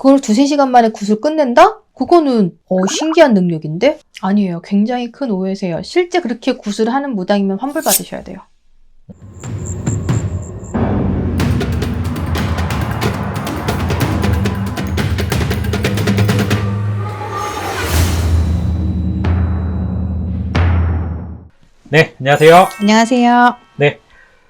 그걸 두세 시간 만에 굿을 끝낸다? 그거는 어, 신기한 능력인데? 아니에요. 굉장히 큰 오해세요. 실제 그렇게 굿을 하는 무당이면 환불 받으셔야 돼요. 네, 안녕하세요. 안녕하세요.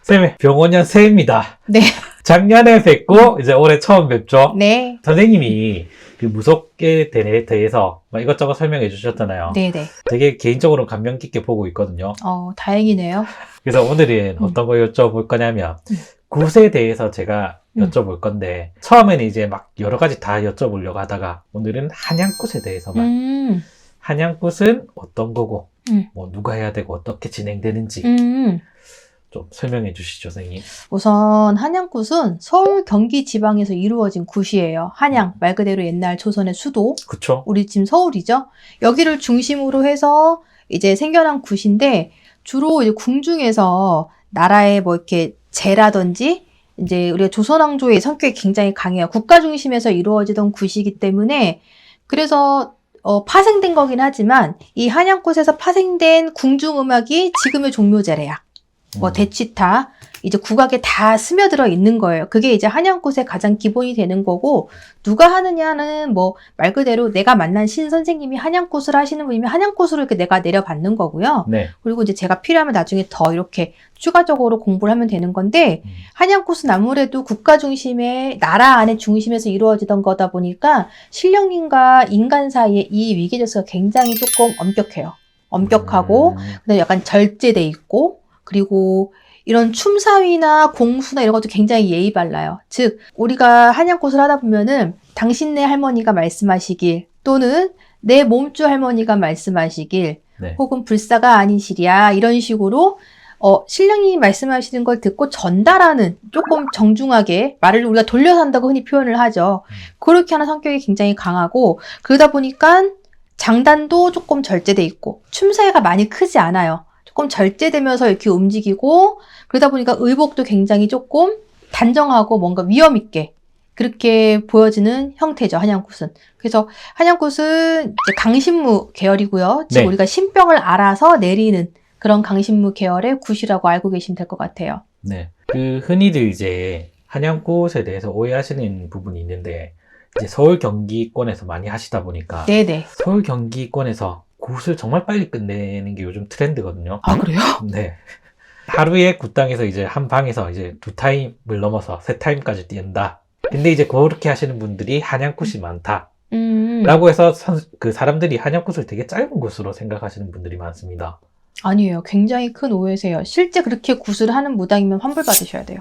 쌤의 병원년 새입니다. 네. 작년에 뵙고 이제 올해 처음 뵙죠. 네. 선생님이 그 무섭게 된에 대해서 막 이것저것 설명해 주셨잖아요. 네네. 되게 개인적으로 감명 깊게 보고 있거든요. 어, 다행이네요. 그래서 오늘은 음. 어떤 거 여쭤볼 거냐면 음. 굿에 대해서 제가 음. 여쭤볼 건데 처음에는 이제 막 여러 가지 다 여쭤보려고 하다가 오늘은 한양굿에 대해서만 음, 한양굿은 어떤 거고 음. 뭐 누가 해야 되고 어떻게 진행되는지 음. 좀 설명해 주시죠, 선생님. 우선 한양굿은 서울 경기 지방에서 이루어진 굿이에요. 한양 말 그대로 옛날 조선의 수도. 그쵸? 우리 지금 서울이죠. 여기를 중심으로 해서 이제 생겨난 굿인데 주로 이제 궁중에서 나라의 뭐 이렇게 재라든지 이제 우리가 조선왕조의 성격이 굉장히 강해요. 국가 중심에서 이루어지던 굿이기 때문에 그래서 어, 파생된 거긴 하지만 이 한양꽃에서 파생된 궁중 음악이 지금의 종묘제래야. 뭐 음. 대치타 이제 국악에 다 스며들어 있는 거예요. 그게 이제 한양꽃의 가장 기본이 되는 거고 누가 하느냐는 뭐 말 그대로 내가 만난 신 선생님이 한양꽃을 하시는 분이면 한양꽃으로 이렇게 내가 내려받는 거고요. 네. 그리고 이제 제가 필요하면 나중에 더 이렇게 추가적으로 공부를 하면 되는 건데 음. 한양꽃은 아무래도 국가 중심의 나라 안의 중심에서 이루어지던 거다 보니까 신령님과 인간 사이에 이 위계 질서가 굉장히 조금 엄격해요. 엄격하고 음. 그다음에 약간 절제돼 있고 그리고 이런 춤사위나 공수나 이런 것도 굉장히 예의 발라요. 즉 우리가 한양꽃을 하다 보면은 당신네 할머니가 말씀하시길 또는 내 몸주 할머니가 말씀하시길 네. 혹은 불사가 아니시랴 이런 식으로 어, 신령이 말씀하시는 걸 듣고 전달하는 조금 정중하게 말을 우리가 돌려서 한다고 흔히 표현을 하죠. 음. 그렇게 하는 성격이 굉장히 강하고 그러다 보니까 장단도 조금 절제돼 있고 춤사위가 많이 크지 않아요. 조금 절제되면서 이렇게 움직이고 그러다 보니까 의복도 굉장히 조금 단정하고 뭔가 위험 있게 그렇게 보여지는 형태죠 한양굿은. 그래서 한양굿은 이제 강신무 계열이고요. 즉 네. 우리가 신병을 알아서 내리는 그런 강신무 계열의 굿이라고 알고 계시면 될 것 같아요. 네. 그 흔히들 이제 한양꽃에 대해서 오해하시는 부분이 있는데 이제 서울 경기권에서 많이 하시다 보니까 네네. 서울 경기권에서 굿을 정말 빨리 끝내는 게 요즘 트렌드거든요. 아 그래요? 네. 하루에 굿당에서 이제 한 방에서 이제 두 타임을 넘어서 세 타임까지 뛴다. 근데 이제 그렇게 하시는 분들이 한양굿이 많다. 음. 라고 해서 선- 그 사람들이 한양굿을 되게 짧은 굿으로 생각하시는 분들이 많습니다. 아니에요. 굉장히 큰 오해세요. 실제 그렇게 굿을 하는 무당이면 환불 받으셔야 돼요.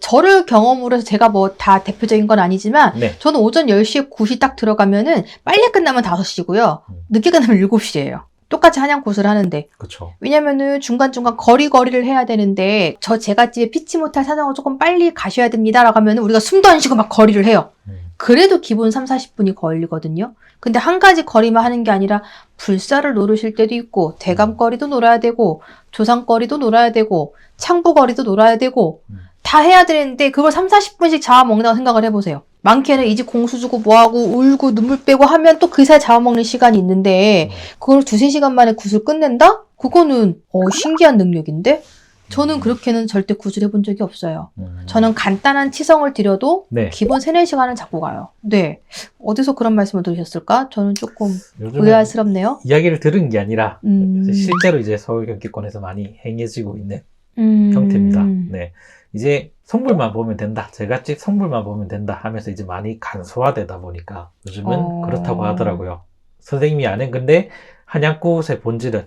저를 경험으로 해서 제가 뭐 다 대표적인 건 아니지만 네. 저는 오전 10시에 굿이 딱 들어가면은 빨리 끝나면 5시고요. 음. 늦게 끝나면 7시예요. 똑같이 한양 굿을 하는데 그쵸. 왜냐면은 중간중간 거리거리를 해야 되는데 저 제가 집에 피치 못할 사정을 조금 빨리 가셔야 됩니다 라고 하면 우리가 숨도 안 쉬고 막 거리를 해요. 음. 그래도 기본 3, 40분이 걸리거든요. 근데 한 가지 거리만 하는 게 아니라 불사를 노르실 때도 있고 대감거리도 놀아야 되고 조상거리도 놀아야 되고 창부거리도 놀아야 되고 음. 다 해야 되는데 그걸 3, 40분씩 잡아먹는다고 생각을 해보세요. 많게는 이 집 공수 주고 뭐하고 울고 눈물 빼고 하면 또 그 사이 잡아먹는 시간이 있는데 그걸 두세 시간 만에 굿을 끝낸다? 그거는 어, 신기한 능력인데 저는 그렇게는 절대 굿을 해본 적이 없어요. 음. 저는 간단한 치성을 드려도 네. 기본 3, 4시간은 잡고 가요. 네. 어디서 그런 말씀을 들으셨을까? 저는 조금 의아스럽네요. 이야기를 들은 게 아니라 음. 이제 실제로 이제 서울 경기권에서 많이 행해지고 있는 음. 형태입니다. 네. 이제 성불만 보면 된다. 제갓집 성불만 보면 된다 하면서 이제 많이 간소화되다 보니까 요즘은 어. 그렇다고 하더라고요. 선생님이 아는 근데 한양꽃의 본질은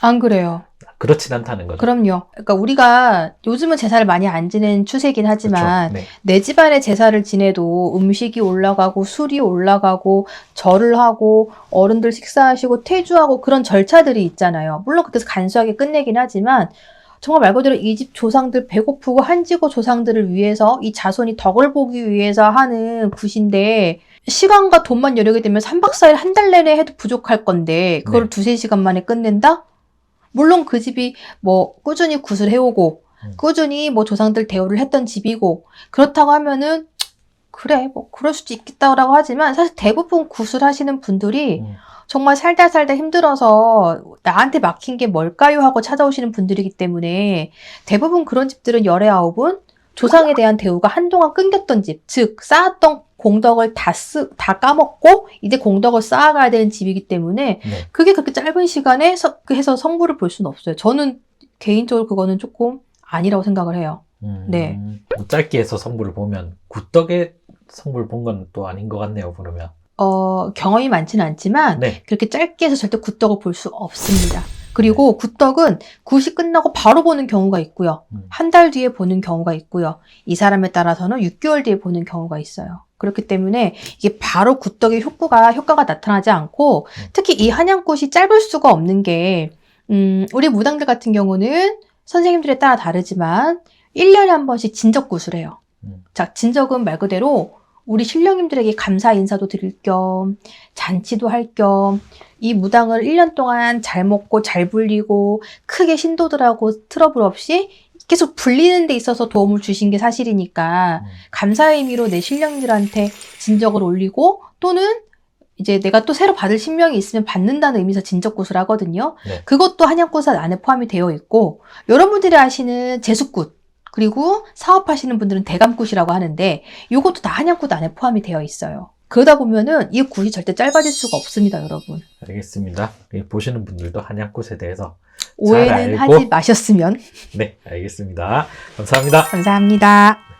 안 그래요. 그렇진 않다는 거죠. 그럼요. 그러니까 우리가 요즘은 제사를 많이 안 지낸 추세긴 하지만 그렇죠. 네. 내 집안에 제사를 지내도 음식이 올라가고 술이 올라가고 절을 하고 어른들 식사하시고 퇴주하고 그런 절차들이 있잖아요. 물론 그때서 간소하게 끝내긴 하지만 정말 말 그대로 이집 조상들 배고프고 한지고 조상들을 위해서 이 자손이 덕을 보기 위해서 하는 굿인데 시간과 돈만 여력이 되면 3박 4일 한 달 내내 해도 부족할 건데 그걸 네. 두세 시간 만에 끝낸다? 물론 그 집이 뭐 꾸준히 굿을 해오고 음. 꾸준히 뭐 조상들 대우를 했던 집이고 그렇다고 하면은 그래, 뭐, 그럴 수도 있겠다라고 하지만, 사실 대부분 구슬하시는 분들이 음. 정말 살다 살다 힘들어서 나한테 막힌 게 뭘까요? 하고 찾아오시는 분들이기 때문에 대부분 그런 집들은 열의 아홉은 조상에 대한 대우가 한동안 끊겼던 집, 즉, 쌓았던 공덕을 다 쓰, 다 까먹고 이제 공덕을 쌓아가야 되는 집이기 때문에 네. 그게 그렇게 짧은 시간에 서- 해서 성부를 볼 수는 없어요. 저는 개인적으로 그거는 조금 아니라고 생각을 해요. 음, 네. 뭐 짧게 해서 성부를 보면 굿덕의 성부를 본건 또 아닌 것 같네요. 그러면. 어, 경험이 많지는 않지만 네. 그렇게 짧게 해서 절대 굿덕을 볼 수 없습니다. 그리고 굿덕은 굿이 끝나고 바로 보는 경우가 있고요. 음. 한달 뒤에 보는 경우가 있고요. 이 사람에 따라서는 6개월 뒤에 보는 경우가 있어요. 그렇기 때문에 이게 바로 굿덕의 효과가, 효과가 나타나지 않고 음. 특히 이 한양꽃이 짧을 수가 없는 게, 음, 우리 무당들 같은 경우는 선생님들에 따라 다르지만 1년에 한 번씩 진적 굿을 해요. 음. 자, 진적은 말 그대로 우리 신령님들에게 감사 인사도 드릴 겸, 잔치도 할 겸, 이 무당을 1년 동안 잘 먹고 잘 불리고 크게 신도들하고 트러블 없이 계속 불리는 데 있어서 도움을 주신 게 사실이니까 음. 감사의 의미로 내 신령들한테 진적을 올리고 또는 이제 내가 또 새로 받을 신명이 있으면 받는다는 의미에서 진적굿을 하거든요. 네. 그것도 한양굿 안에 포함이 되어 있고 여러분들이 아시는 제수굿 그리고 사업하시는 분들은 대감굿이라고 하는데 이것도 다 한양굿 안에 포함이 되어 있어요. 그러다 보면은 이 굿이 절대 짧아질 수가 없습니다, 여러분. 알겠습니다. 이 보시는 분들도 한약꽃에 대해서 오해는 알고. 하지 마셨으면 네, 알겠습니다. 감사합니다. 감사합니다.